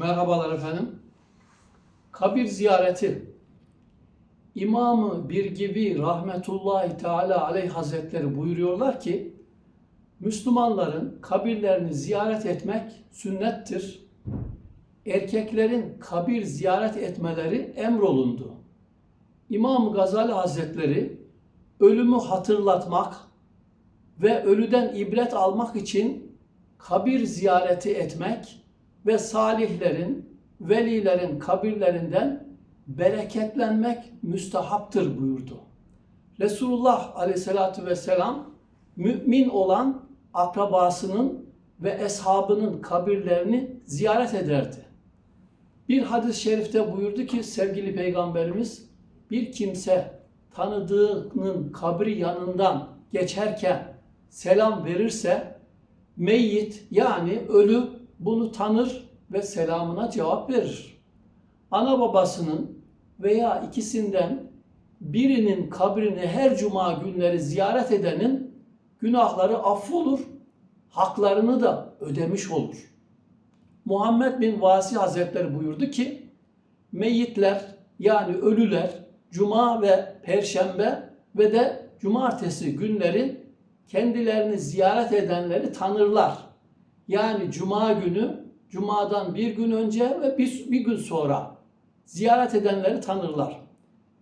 Merhabalar efendim. Kabir ziyareti. İmamı bir gibi rahmetullahi teala aleyh hazretleri buyuruyorlar ki Müslümanların kabirlerini ziyaret etmek sünnettir. Erkeklerin kabir ziyaret etmeleri emrolundu. İmam Gazali Hazretleri ölümü hatırlatmak ve ölüden ibret almak için kabir ziyareti etmek ve salihlerin, velilerin kabirlerinden bereketlenmek müstehaptır buyurdu. Resulullah Aleyhisselatü Vesselam mümin olan akrabasının ve eshabının kabirlerini ziyaret ederdi. Bir hadis-i şerifte buyurdu ki sevgili peygamberimiz bir kimse tanıdığının kabri yanından geçerken selam verirse meyyit yani ölü bunu tanır ve selamına cevap verir. Ana babasının veya ikisinden birinin kabrini her cuma günleri ziyaret edenin günahları affolur, haklarını da ödemiş olur. Muhammed bin Vasi Hazretleri buyurdu ki, meyyitler yani ölüler cuma ve perşembe ve de cumartesi günleri kendilerini ziyaret edenleri tanırlar. Yani cuma günü, cumadan bir gün önce ve bir, bir gün sonra ziyaret edenleri tanırlar.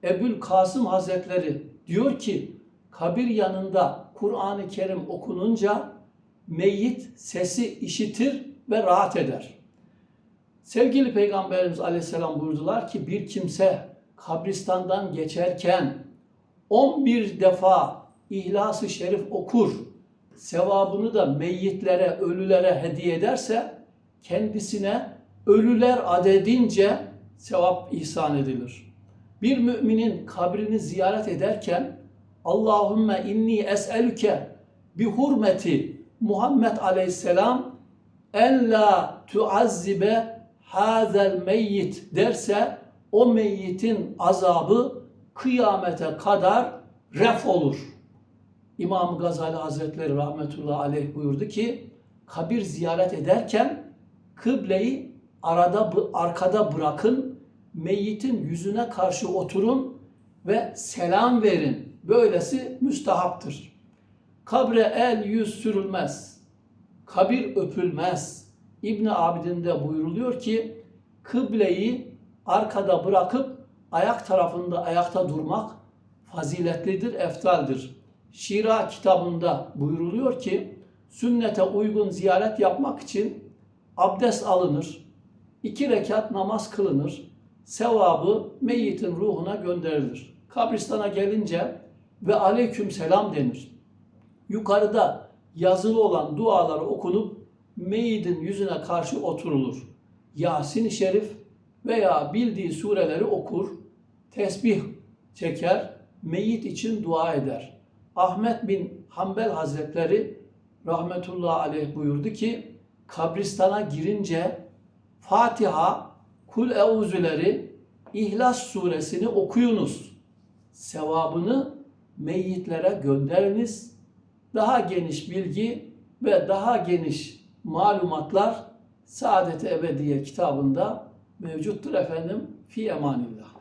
Ebul Kasım Hazretleri diyor ki, kabir yanında Kur'an-ı Kerim okununca meyyit sesi işitir ve rahat eder. Sevgili Peygamberimiz Aleyhisselam buyurdular ki bir kimse kabristandan geçerken 11 defa İhlas-ı Şerif okur, sevabını da meyyitlere, ölülere hediye ederse kendisine ölüler adedince sevap ihsan edilir. Bir müminin kabrini ziyaret ederken Allahümme inni es'elüke bi hurmeti Muhammed aleyhisselam en la tuazzibe hazel meyyit derse o meyyitin azabı kıyamete kadar ref olur. İmam Gazali Hazretleri rahmetullahi aleyh buyurdu ki kabir ziyaret ederken kıbleyi arada arkada bırakın, meyyitin yüzüne karşı oturun ve selam verin. Böylesi müstahaptır. Kabre el yüz sürülmez. Kabir öpülmez. İbn Abidin'de buyuruluyor ki kıbleyi arkada bırakıp ayak tarafında ayakta durmak faziletlidir, eftaldir. Şira kitabında buyuruluyor ki sünnete uygun ziyaret yapmak için abdest alınır, iki rekat namaz kılınır, sevabı meyyitin ruhuna gönderilir. Kabristana gelince ve aleyküm selam denir. Yukarıda yazılı olan duaları okunup meyyitin yüzüne karşı oturulur. Yasin-i Şerif veya bildiği sureleri okur, tesbih çeker, meyyit için dua eder. Ahmet bin Hanbel Hazretleri rahmetullahi aleyh buyurdu ki kabristana girince Fatiha, Kul Euzüleri, İhlas suresini okuyunuz. Sevabını meyyitlere gönderiniz. Daha geniş bilgi ve daha geniş malumatlar Saadet-i Ebediye kitabında mevcuttur efendim. Fi emanillah.